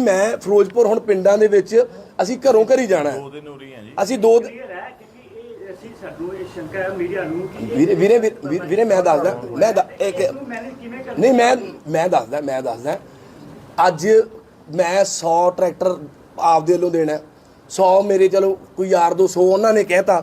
ਮੈਂ ਫਿਰੋਜ਼ਪੁਰ ਹੁਣ ਪਿੰਡਾਂ ਦੇ ਵਿੱਚ ਅਸੀਂ ਘਰੋਂ ਘਰੀ ਜਾਣਾ ਹੈ। ਦੋ ਦਿਨ ਉਰੀ ਆ ਜੀ ਅਸੀਂ ਦੋ ਕਲੀਅਰ ਹੈ ਕਿਉਂਕਿ ਇਹ ਅਸੀਂ ਸਾਨੂੰ ਇਹ ਸ਼ੰਕਾ ਹੈ ਮੀਡੀਆ ਨੂੰ ਕਿ ਇਹ ਵੀਰੇ ਵੀਰੇ ਵੀਰੇ- ਵੀਰੇ ਮੈਂ ਦੱਸਦਾ ਮੈਂ ਦੱਸ- ਇੱਕ ਇਹਨੂੰ ਮੈਨੇਜ ਕਿਵੇਂ ਕਰਨਾ ਨਹੀਂ ਮੈਂ ਮੈਂ ਦੱਸਦਾ ਮੈਂ ਦੱਸਦਾ ਅੱਜ ਮੈਂ 100 ਟਰੈਕਟਰ ਆਪਦੇ ਵੱਲੋਂ ਦੇਣਾ ਹੈ। 100 ਮੇਰੇ ਚਲੋ ਕੋਈ ਯਾਰ 200 ਉਹਨਾਂ ਨੇ ਕਹਿਤਾ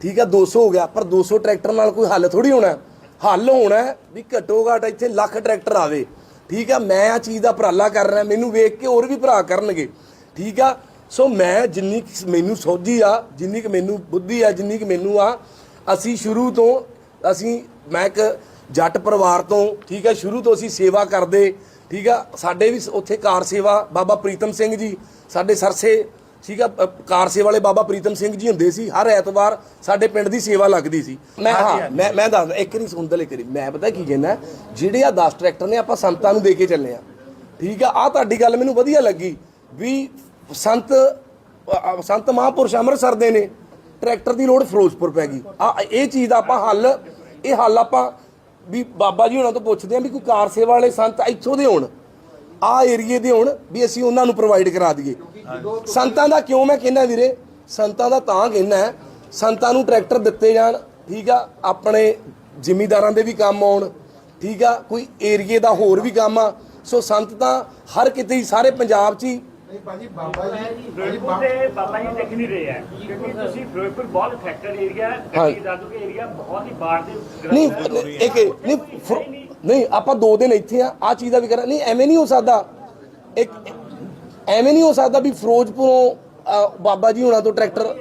ਠੀਕ ਹੈ 200 ਹੋ ਗਿਆ ਪਰ 200 ਟਰੈਕਟਰ ਨਾਲ ਕੋਈ ਹੱਲ ਥੋੜੀ ਹੋਣਾ ਹੈ। ਹੱਲ ਹੋਣਾ ਹੈ ਵੀ ਘੱਟੋ ਘੱਟ ਇੱਥੇ ਲੱਖ ਟਰੈਕਟਰ ਆਵੇ ਠੀਕ ਆ, ਮੈਂ ਆ ਚੀਜ਼ ਦਾ ਉਪਰਾਲਾ ਕਰ ਰਿਹਾ, ਮੈਨੂੰ ਵੇਖ ਕੇ ਹੋਰ ਵੀ ਭਰਾ ਕਰਨਗੇ। ਠੀਕ ਆ, ਸੋ ਮੈਂ ਜਿੰਨੀ ਕੁ ਮੈਨੂੰ ਸੋਝੀ ਆ, ਜਿੰਨੀ ਕਿ ਮੈਨੂੰ ਬੁੱਧੀ ਆ, ਜਿੰਨੀ ਕਿ ਮੈਨੂੰ ਆ, ਅਸੀਂ ਸ਼ੁਰੂ ਤੋਂ ਅਸੀਂ, ਮੈਂ ਇੱਕ ਜੱਟ ਪਰਿਵਾਰ ਤੋਂ, ਠੀਕ ਆ, ਸ਼ੁਰੂ ਤੋਂ ਅਸੀਂ ਸੇਵਾ ਕਰਦੇ, ਠੀਕ ਆ, ਸਾਡੇ ਵੀ ਉੱਥੇ ਕਾਰ ਸੇਵਾ, ਬਾਬਾ ਪ੍ਰੀਤਮ ਸਿੰਘ ਜੀ, ਸਾਡੇ ਸਰਸੇ ਠੀਕ ਆ ਅ, ਕਾਰ ਸੇਵਾ ਵਾਲੇ ਬਾਬਾ ਪ੍ਰੀਤਮ ਸਿੰਘ ਜੀ ਹੁੰਦੇ ਸੀ ਹਰ ਐਤਵਾਰ ਸਾਡੇ ਪਿੰਡ ਦੀ ਸੇਵਾ ਲੱਗਦੀ ਸੀ। ਮੈਂ ਹਾਂ ਮੈਂ ਮੈਂ ਦੱਸਦਾ ਇੱਕ ਨਹੀਂ ਸੁਣਦਾ ਲੈ ਕਰੀ ਮੈਂ ਪਤਾ ਕੀ ਕਹਿੰਦਾ ਜਿਹੜੇ ਆ 10 ਟਰੈਕਟਰ ਨੇ ਆਪਾਂ ਸੰਤਾਂ ਨੂੰ ਦੇ ਕੇ ਚੱਲੇ ਆ। ਠੀਕ ਆ ਆ ਤੁਹਾਡੀ ਗੱਲ ਮੈਨੂੰ ਵਧੀਆ ਲੱਗੀ ਵੀ ਸੰਤ ਅ, ਅ, ਸੰਤ ਮਹਾਂਪੁਰਸ਼ ਅੰਮ੍ਰਿਤਸਰ ਦੇ ਨੇ। ਟਰੈਕਟਰ ਦੀ ਲੋੜ ਫਿਰੋਜ਼ਪੁਰ ਪੈ ਗਈ। ਆ ਇਹ ਚੀਜ਼ ਦਾ ਆਪਾਂ ਹੱਲ ਇਹ ਹੱਲ ਆਪਾਂ ਵੀ ਬਾਬਾ ਜੀ ਹੁਣਾਂ ਤੋਂ ਪੁੱਛਦੇ ਆਂ ਵੀ ਕੋਈ ਕਾਰ ਸੇਵਾ ਵਾਲੇ ਸੰਤ ਇੱਥੋਂ ਦੇ ਹੋਣ ਆ ਏਰੀਏ ਦੇ ਹੋਣ ਵੀ ਅਸੀਂ ਉਹਨਾਂ ਨੂੰ ਪ੍ਰੋਵਾਈਡ ਕਰਾ ਦਈਏ। ਸੰਤਾਂ ਦਾ ਕਿਉਂ ਮੈਂ ਕਹਿੰਦਾ ਵੀਰੇ? ਸੰਤਾਂ ਦਾ ਤਾਂ ਕਹਿੰਦਾ ਹੈ, ਸੰਤਾਂ ਨੂੰ ਟਰੈਕਟਰ ਦਿੱਤੇ ਜਾਣ ਠੀਕ ਆ? ਆਪਣੇ ਜ਼ਿਮੀਦਾਰਾਂ ਦੇ ਵੀ ਕੰਮ ਆਉਣ ਠੀਕ ਆ? ਕੋਈ ਏਰੀਏ ਦਾ ਹੋਰ ਵੀ ਕੰਮ ਆ। ਸੋ ਸੰਤ ਤਾਂ ਹਰ ਕਿਤੇ ਹੀ ਸਾਰੇ ਪੰਜਾਬ 'ਚ ਹੀ। ਨਹੀਂ ਭਾਜੀ ਬਾਬਾ ਜੀ ਫਿਰੋਜ਼ਪੁਰ ਦੇ ਬਾਬਾ ਜੀ ਦੇਖ ਨਹੀਂ ਰਹੇ ਹੈ ਕਿਉਂਕਿ ਤੁਸੀਂ ਫਿਰੋਜ਼ਪੁਰ ਬਹੁਤ ਫੈਕਟਰ ਏਰੀਆ ਹੈ ਹਾਂ। ਗੱਡੀ ਦਾਦੂ ਕੇ ਏਰੀਆ ਬਹੁਤ ਹੀ ਬਾਹਰ ਦੇ ਨਹੀਂ ਇੱਕ ਨਹੀਂ ਫਰ- ਨਹੀਂ। ਆਪਾਂ ਦੋ ਦਿਨ ਇੱਥੇ ਆ ਆ ਚੀਜ਼ ਦਾ ਵੀ ਕਰਾਂ। ਨਹੀਂ ਐਵੇਂ ਨਹੀਂ ਹੋ ਸਕਦਾ। ਇੱਕ ਐਵੇਂ ਨਹੀਂ ਹੋ ਸਕਦਾ ਵੀ ਫਿਰੋਜ਼ਪੁਰੋਂ ਬਾਬਾ ਜੀ ਹੁਣਾਂ ਤੋਂ ਟਰੈਕਟਰ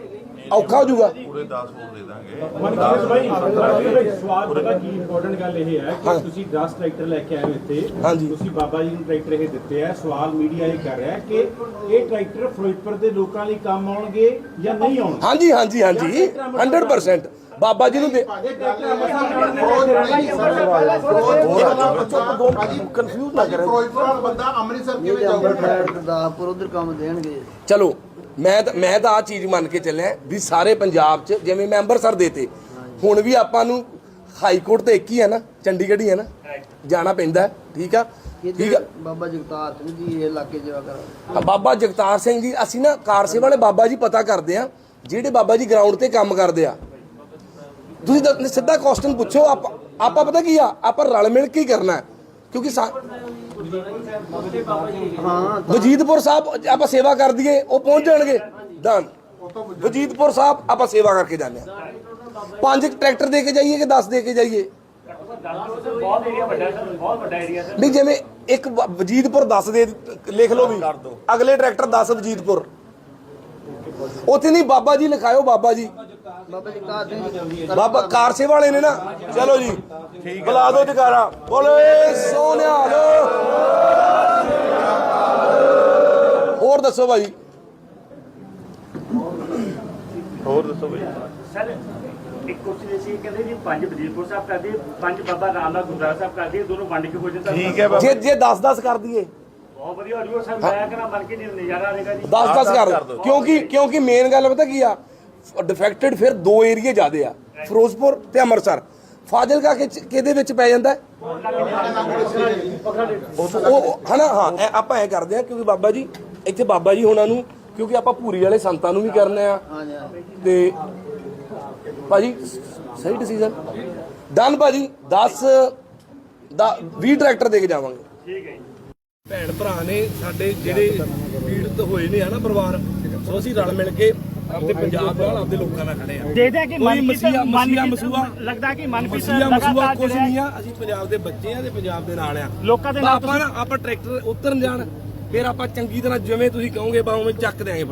ਔਖਾ ਹੋ ਜਾਊਗਾ? ਪੂਰੇ 10 ਹੋਰ ਦੇ ਦਾਂਗੇ। ਮਨਕੀਰ ਭਾਈ ਮਨਕੀਰ ਸਵਾਲ ਪਤਾ ਕੀ ਇੰਪੋਰਟੈਂਟ ਗੱਲ ਇਹ ਹੈ। ਕਿ ਤੁਸੀਂ 10 ਟਰੈਕਟਰ ਲੈ ਕੇ ਆਏ ਹੋ ਇੱਥੇ। ਤੁਸੀਂ ਬਾਬਾ ਜੀ ਨੂੰ ਟਰੈਕਟਰ ਇਹ ਦਿੱਤੇ ਆ। ਸਵਾਲ ਮੀਡੀਆ ਇਹ ਕਰ ਰਿਹਾ ਕਿ ਇਹ ਟਰੈਕਟਰ ਫਿਰੋਜ਼ਪੁਰ ਦੇ ਲੋਕਾਂ ਲਈ ਕੰਮ ਆਉਣਗੇ ਜਾਂ ਨਹੀਂ ਆਉਣਗੇ? ਹਾਂਜੀ ਹਾਂਜੀ ਹਾਂਜੀ। 100% ਬਾਬਾ ਜੀ ਨੂੰ ਦੇ। ਕਨਫਿਊਜ਼ ਨਾ ਕਰੇ ਫਿਰੋਜ਼ਪੁਰ ਵਾਲਾ ਬੰਦਾ ਅੰਮ੍ਰਿਤਸਰ ਕਿਵੇਂ ਜਾਊਗਾ ਦਾਪੁਰ ਉਧਰ ਕੰਮ ਦੇਣਗੇ ਚਲੋ ਮੈਂ ਤਾਂ ਮੈਂ ਤਾਂ ਆ ਚੀਜ਼ ਮੰਨ ਕੇ ਚੱਲਿਆ ਵੀ ਸਾਰੇ ਪੰਜਾਬ 'ਚ ਜਿਵੇਂ ਮੈਂ ਅੰਮ੍ਰਿਤਸਰ ਦੇਤੇ ਹੁਣ ਵੀ ਆਪਾਂ ਨੂੰ ਹਾਈ ਕੋਰਟ ਤੇ ਇੱਕ ਹੀ ਹੈ ਨਾ ਚੰਡੀਗੜ੍ਹ ਹੀ ਹੈ ਨਾ ਜਾਣਾ ਪੈਂਦਾ ਠੀਕ ਆ? ਠੀਕ ਆ? ਬਾਬਾ ਜਗਤਾਰ ਸਿੰਘ ਜੀ ਇਹ ਇਲਾਕੇ ਜਿਹਾ ਕਰ। ਬਾਬਾ ਜਗਤਾਰ ਸਿੰਘ ਜੀ ਅਸੀਂ ਨਾ ਕਾਰਸੇ ਵਾਲੇ ਬਾਬਾ ਜੀ ਪਤਾ ਕਰਦੇ ਆ ਜਿਹੜੇ ਬਾਬਾ ਜੀ ਗਰਾਊਂਡ ਤੇ ਕੰਮ ਕਰਦੇ ਆ ਤੁਸੀਂ ਤਾਂ ਸਿੱਧਾ ਕੁਐਸਚਨ ਪੁੱਛੋ, ਆਪਾਂ ਪਤਾ ਕੀ ਆ? ਆਪਾਂ ਰਲ ਮਿਲ ਕੇ ਹੀ ਕਰਨਾ ਕਿਉਂਕਿ ਵਜੀਦਪੁਰ ਸਾਹਿਬ, ਆਪਾਂ ਸੇਵਾ ਕਰ ਦਈਏ, ਉਹ ਪਹੁੰਚ ਜਾਣਗੇ। ਡਨ ਵਜੀਦਪੁਰ ਸਾਹਿਬ, ਆਪਾਂ ਸੇਵਾ ਕਰਕੇ ਜਾਂਦੇ ਆ ਪੰਜ ਟਰੈਕਟਰ ਦੇ ਕੇ ਜਾਈਏ ਕਿ 10 ਦੇ ਕੇ ਜਾਈਏ? ਬਹੁਤ ਏਰੀਆ ਵੱਡਾ ਹੈ ਬਹੁਤ ਵੱਡਾ ਏਰੀਆ ਹੈ ਨਹੀਂ ਜਿਵੇਂ ਇੱਕ ਵ- ਵਜੀਦਪੁਰ 10 ਦੇ ਲਿਖ ਲਓ ਵੀ। ਅਗਲੇ ਟਰੈਕਟਰ 10 ਵਜੀਦਪੁਰ। ਉੱਥੇ ਨਹੀਂ ਬਾਬਾ ਜੀ ਲਿਖਾਇਓ ਬਾਬਾ ਜੀ। ਬਾਬਾ ਬਾਬਾ ਕਾਰਸੇ ਵਾਲੇ ਨੇ ਨਾ। ਚਲੋ ਜੀ ਬੁਲਾ ਦਿਓ ਜਕਾਰਾ ਬੋਲੇ ਸੋਨਿਆਲ। ਹੋਰ ਦੱਸੋ ਭਾਈ। ਹੋਰ ਦੱਸੋ ਬਈ ਸਰ ਇੱਕ ਕੁਐਸਚਨ ਸੀ ਕਹਿੰਦੇ ਜੀ ਪੰਜ ਵਜ਼ੀਰਪੁਰ ਸਾਹਿਬ ਕਰਦੇ ਪੰਜ ਬਾਬਾ ਰਾਮਨਾਥ ਗੁਰਦੁਆਰਾ ਸਾਹਿਬ ਕਰਦੇ ਦੋਨੋਂ ਵੰਡ ਕੇ ਹੋ ਜਾਂਦਾ ਠੀਕ ਹੈ ਬਾਬਾ ਜੇ ਜੇ 10 10 ਕਰ ਦਈਏ। ਬਹੁਤ ਵਧੀਆ ਹੋ ਜੂਗਾ ਸਰ ਮੈਂ ਕਹਿੰਦਾ ਮਨ ਕੇ ਨਜ਼ਾਰਾ ਆਏਗਾ ਜੀ। 10 10 ਕਰ। ਕਰ ਦਿਓ। ਕਿਉਂਕਿ ਕਿਉਂਕਿ ਮੇਨ ਗੱਲ ਪਤਾ ਕੀ ਆ? ਡਿਫੈਕਟਡ ਫਿਰ ਦੋ ਏਰੀਏ ਜ਼ਿਆਦੇ ਆ, ਫਿਰੋਜ਼ਪੁਰ ਤੇ ਅੰਮ੍ਰਿਤਸਰ। ਫਾਜ਼ਿਲਕਾ ਕਿਹਦੇ ਵਿੱਚ ਪੈ ਜਾਂਦਾ? ਉਹ ਹਨਾ? ਹਾਂ ਐ ਆਪਾਂ ਐ ਕਰਦੇ ਆ ਕਿਉਂਕਿ ਬਾਬਾ ਜੀ, ਇੱਥੇ ਬਾਬਾ ਜੀ ਹੋਣਾ ਨੂੰ, ਕਿਉਂਕਿ ਆਪਾਂ ਪੂਰੀ ਵਾਲੇ ਸੰਤਾਂ ਨੂੰ ਵੀ ਕਰਨਾ ਆ। ਤੇ ਭਾਜੀ, ਸਹੀ ਡਿਸੀਜਨ ਡਨ ਭਾਜੀ। 10 ਦਾ 20 ਟਰੈਕਟਰ ਦੇ ਕੇ ਜਾਵਾਂਗੇ। ਠੀਕ ਹੈ ਭੈਣ ਭਰਾ ਨੇ ਸਾਡੇ ਜਿਹੜੇ ਪੀੜਤ ਹੋਏ ਨੇ ਹਨਾ ਪਰਿਵਾਰ, ਸੋ ਅਸੀਂ ਰਲ ਮਿਲ ਕੇ ਆਪਦੇ ਪੰਜਾਬ ਨਾਲ ਆਪਦੇ ਲੋਕਾਂ ਨਾਲ ਖੜੇ ਆ। ਦੇਖਦੇ ਆ ਕਿ ਮਨਪ੍ਰੀਤ ਮਸੀਹਾ ਮਸੀਹਾ ਮਨਪ੍ਰੀਤ ਮਸੂਆ ਲੱਗਦਾ ਕਿ ਮਨਪ੍ਰੀਤ ਮਸੀਹਾ ਮਸੂਆ ਲਗਾਤਾਰ ਕੁਝ ਨਹੀਂ ਆ ਅਸੀਂ ਪੰਜਾਬ ਦੇ ਬੱਚੇ ਆ ਤੇ ਪੰਜਾਬ ਦੇ ਨਾਲ ਆ। ਲੋਕਾਂ ਦੇ ਨਾਲ ਆਪਾਂ ਆਪਾਂ ਟਰੈਕਟਰ ਉਤਰਨ ਜਾਣ ਫਿਰ ਆਪਾਂ ਚੰਗੀ ਤਰ੍ਹਾਂ ਜਿਵੇਂ ਤੁਸੀਂ ਕਹੋਗੇ ਬਾ ਉਵੇਂ ਚੱਕ ਦਿਆਂਗੇ